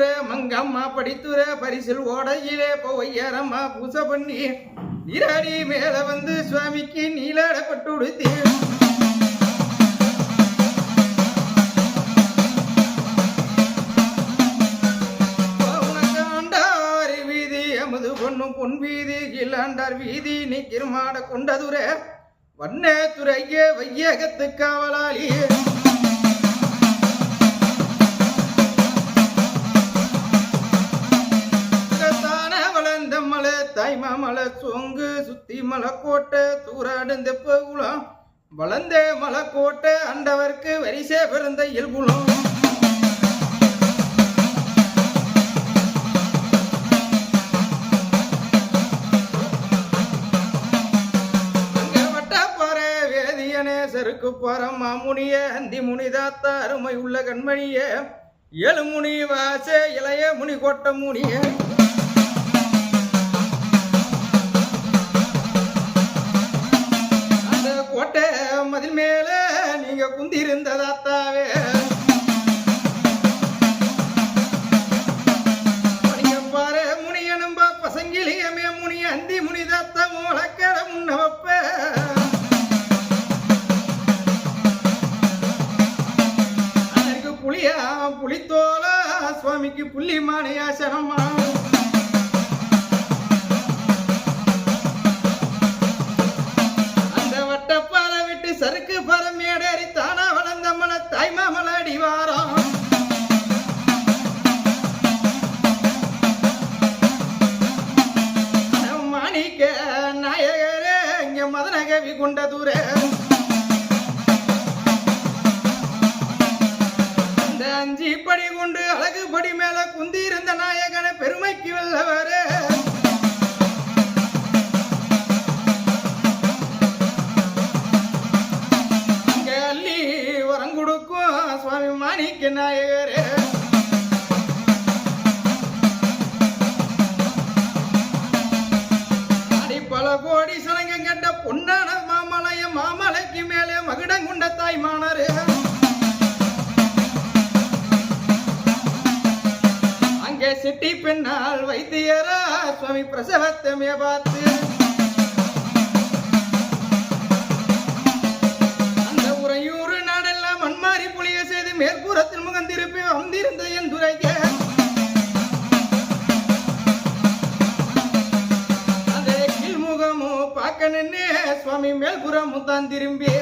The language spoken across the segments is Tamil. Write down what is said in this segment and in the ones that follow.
படித்துற மங்கம்மா படித்துற பரிசில் ஓடையிலே பொய்யரம்மா பூசை பண்ணி நீராடி மேல வந்து சுவாமிக்கு நீலாடப்பட்டு உடுத்தி உனக்காண்டார் வீதி அமுது பொன் வீதி இல்லாண்டார் வீதி நீ கிருமாட கொண்டதுர வண்ண துறையே வையகத்து காவலாளி. வளர்ந்த மலை தாய்மா மலை சொங்கு சுத்தி மலை கோட்டை தூராடுந்த குளம் வளர்ந்த மலை கோட்டை அண்டவர்க்கு வரிசை பிறந்த இயல்புலம் அங்க வட்டப்பாற வேதியனே செருக்கு போற மாமுனிய அந்தி முனிதாத்த அருமை உள்ள கண்மணிய. ஏழு முனி வாச இளைய முனி கோட்ட முனிய. மேல நீங்க குந்திருந்ததாத்தாவே. பாரு முனியனும்பா பசங்கிலியமே முனி அந்தி முனிதாத்த மூலக்கர முன்ன வைப்ப அதற்கு புளியா புளித்தோலா சுவாமிக்கு புள்ளி மானையாசனமா அந்த மாணிக்க நாயகரே. அடி பல கோடி சலங்கம் கட்ட பொன்னான மாமலைய மாமலைக்கு மேலே மகுடங்குண்ட தாய்மானரு. அங்கே சிட்டி பெண்ணால் வைத்தியரா சுவாமி பிரசவத்தமே பார்த்து. அந்த உறையூர் மேற்புறத்தில் முகந்திருப்பி வந்திருந்த என் துறைக்க அந்த கீழ்முகமோ பார்க்க நின்னே சுவாமி மேல்புறமும் தான் திரும்பி.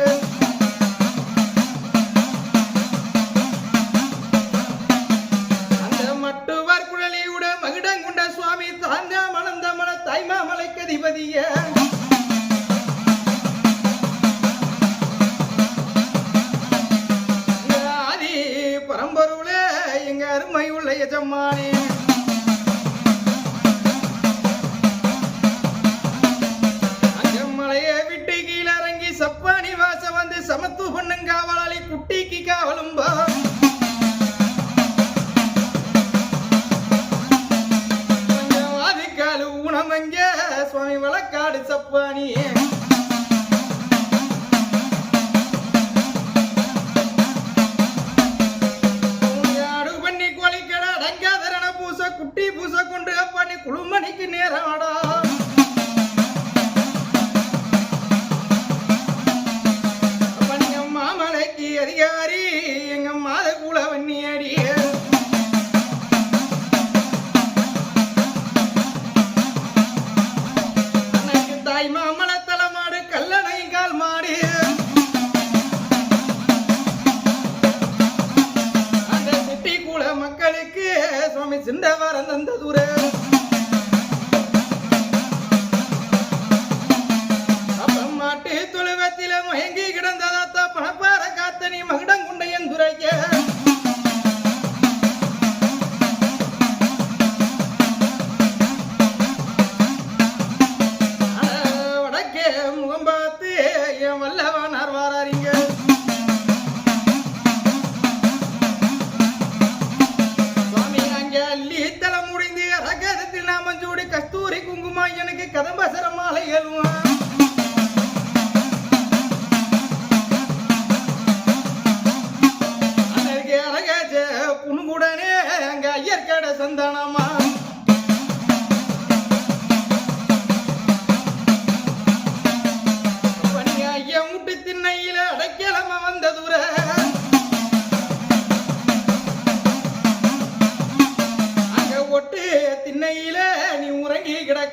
குட்டி பூச கொண்டு பண்ணி குழுமணிக்கு நேரம்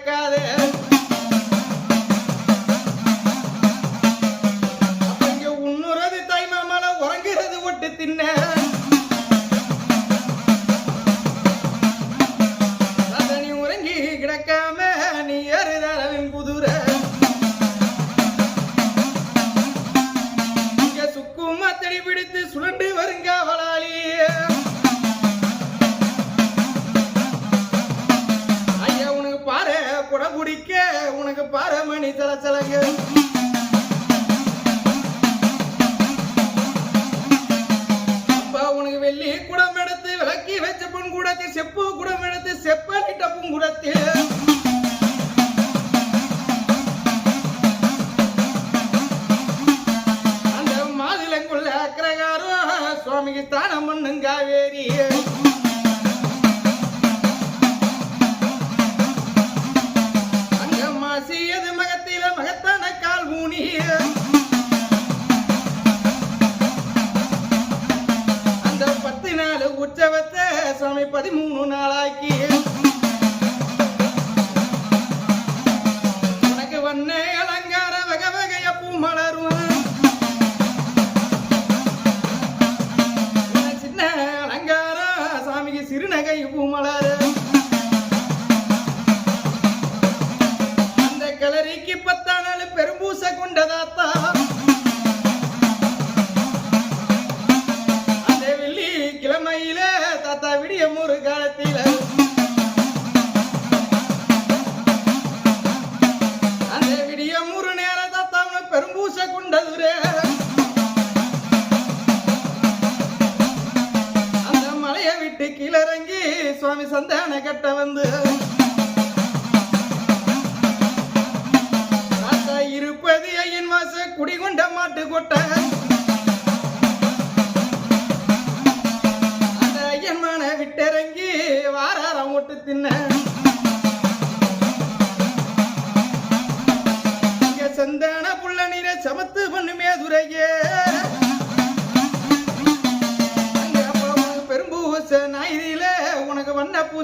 cadera.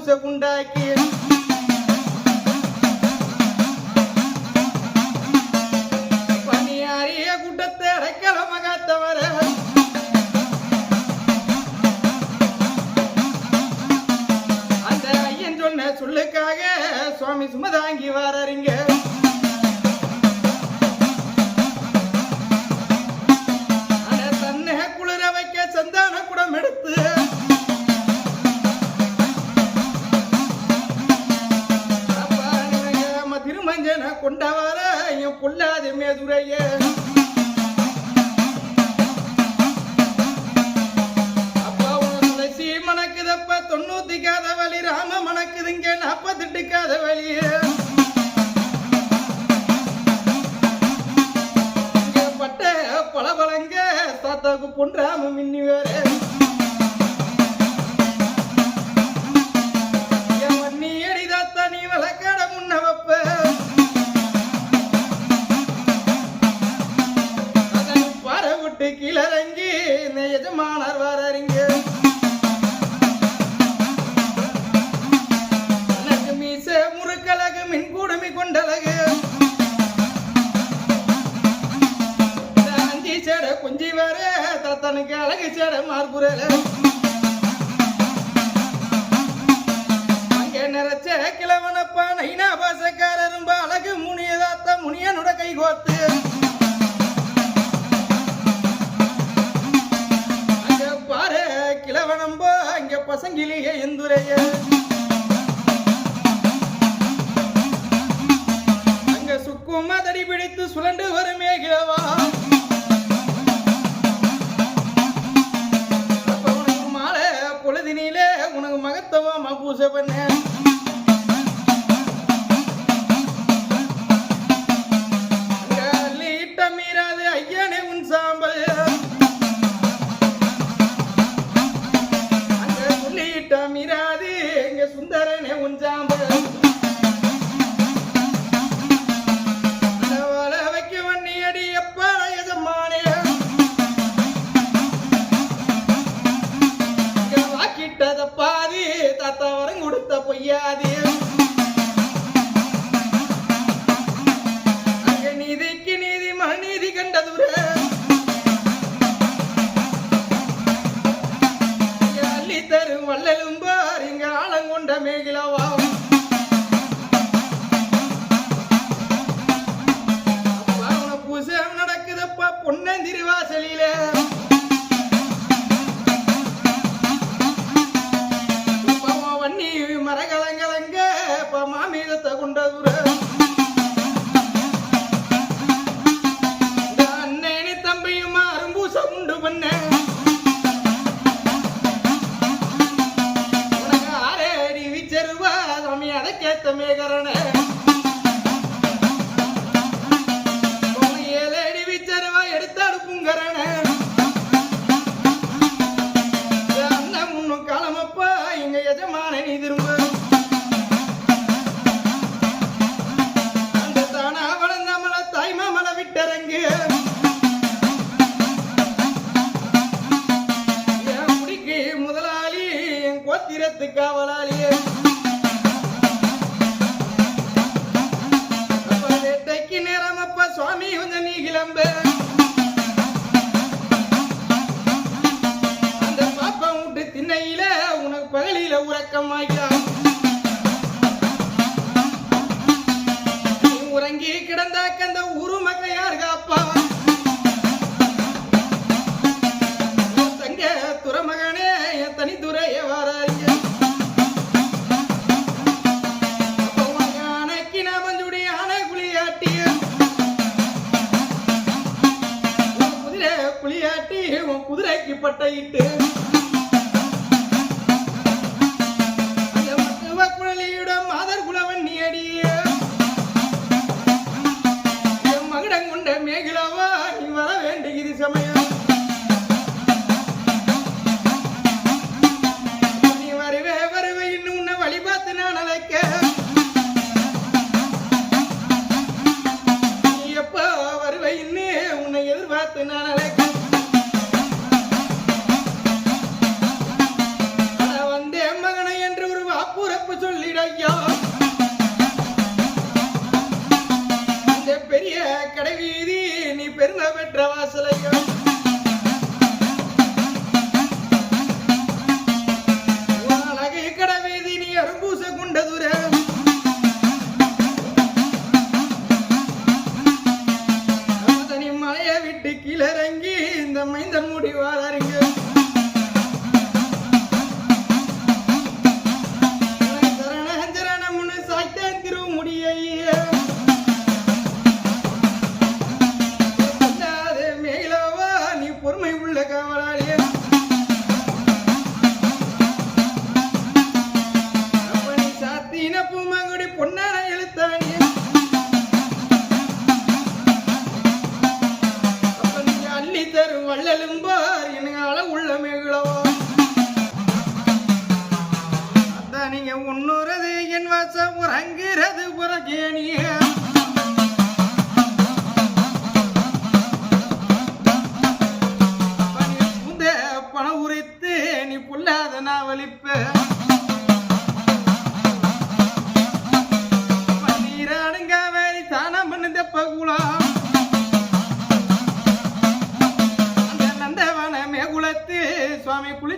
சொகுண்டாக்கி பணியாரிய குட்டத்தை அடைக்கல மகாத்தவர அந்த ஐயன் சொன்ன சொல்லுக்காக சுவாமி சுமதாங்கி வாரறிங்க. அமைஞ்சன கொண்டவார என் கொல்லாது மேதுரைய. மணக்குதப்ப தொண்ணூத்திக்காத வழி ராம மணக்குதுங்க நாற்பத்தெட்டுக்காத வழியே பட்ட பல பழங்க சாத்தாக்கு பொன்றாம மின்னி வேற கொண்டழகு. அஞ்சி சேட குஞ்சி வேற தத்தனுக்கு அழகு சேட மார்புரல. அங்கே நிறைச்ச கிழவனப்பா நைனா பாசக்காரரும்பா அழகு முனியதாத்த முனியனுட கைகோத்து. பாரு கிழவனம்போ அங்கே பசங்கிலேயே எந்துரைய அங்க சுக்கும் அதடி பிடித்து சுழண்டு வருமே கேவா. உனக்கு மாலை பொழுதினிலே உனக்கு மகத்துவமா பூசை பண்ண பட்டையிட்டு பெருமை பெற்ற வாசலையும் வள்ளலும்பார் இன்னால உள்ள மிகளவா அதான் நீங்க உண்ணுறது என் வாசம் உறங்குறது புறக்கேனியா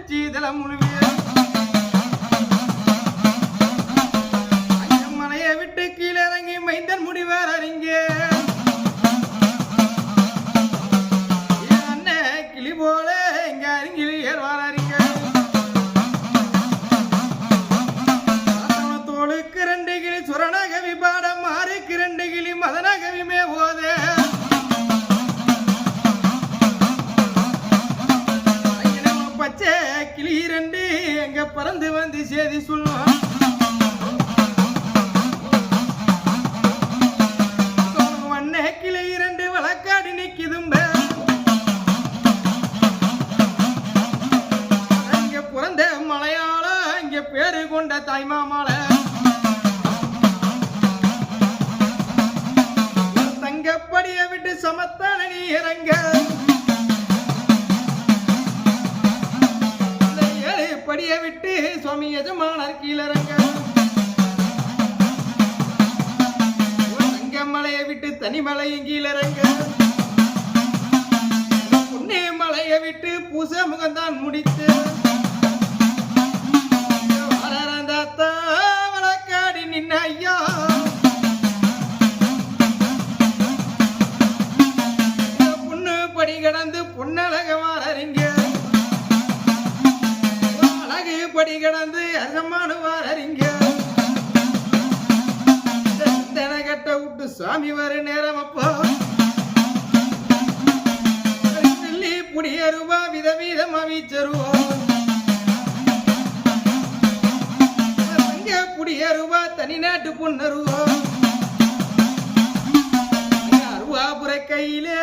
对，对，对。எஜமானர் கீழறங்க. தங்கமலையை விட்டு தனிமலையும் கீழறங்க. புன்னே மலையை விட்டு பூச முகந்தான் முடித்து வழக்காடி நின்ன ஐயா. பொண்ணு படி கடந்து பொன்னழகமாறிங்க படி கடந்து அரசமானுவார் அறிங்க கட்ட விட்டு சுவாமி வர நேரம் அப்போ. நெல்லி புடியருவா விதவீதமா வீச்சருவோம் புடியருவா தனி நாட்டு பொன்னருவோம். அருவா புற கையிலே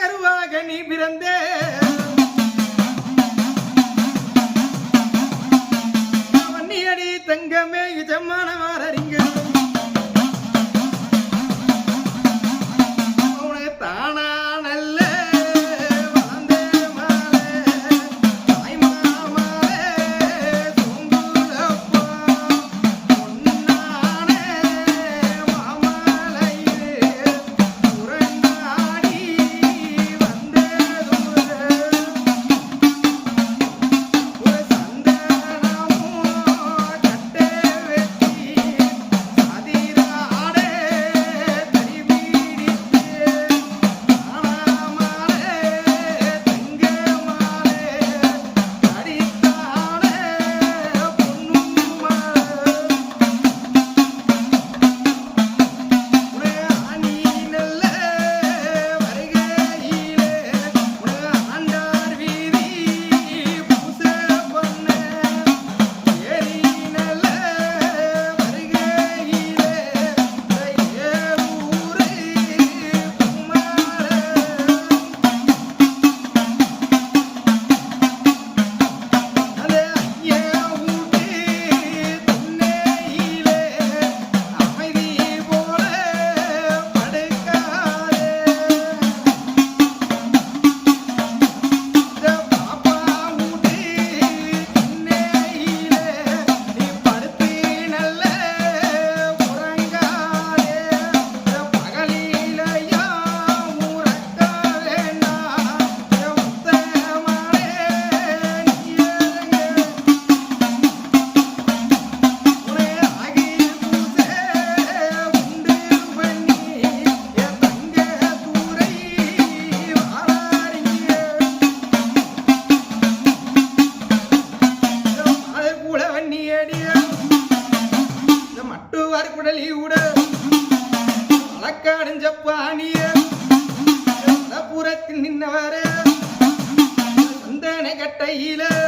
கருவாக நீ பிறந்தே தங்கமே இதமான வாரறிஞ You know.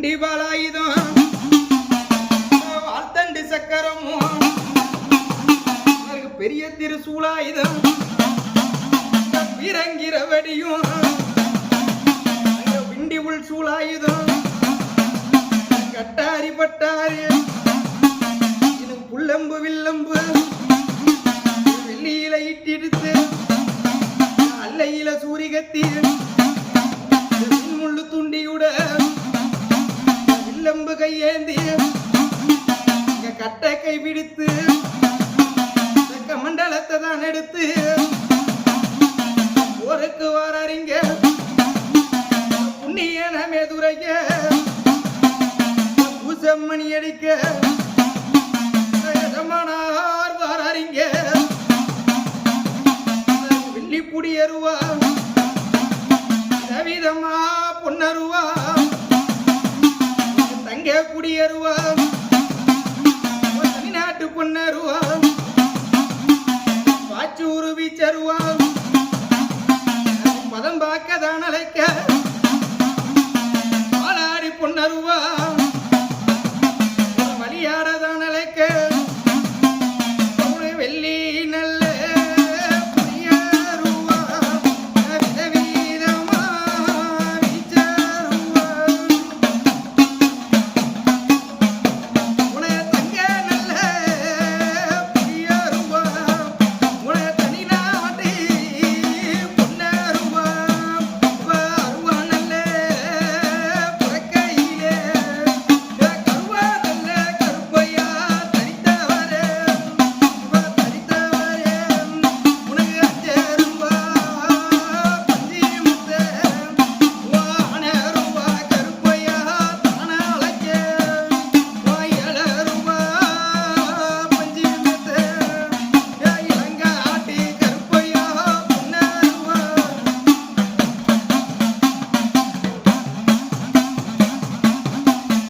తిండి బలాయుధం வாழ்த்தண்டு சக்கரமும் பெரிய திருசூலாயுதம். இறங்கிற வடியும். விண்டி உள் சூலாயுதம். கட்டாரி பட்டாரி. இது புள்ளம்பு வில்லம்பு. வெள்ளியில இட்டிடுத்து அல்லையில சூரிகத்தி. முள்ளு துண்டியுடன் வில்லம்பு கையேந்தி கட்டை கை பிடித்து தெக்க மண்டலத்தை தான் எடுத்து போருக்கு வாரறிங்க புண்ணிய நமே துரைக்க பூசம்மணி அடிக்க எஜமானார் வாரறிங்க வெள்ளி அருவா ரவிதமா பொன்னருவா. அங்கே குடியேறுவோம். தமிழ்நாட்டு பொன்னருவோம் வாச்சு உருவி தருவோம் பதம் பார்க்க தான் அழைக்க.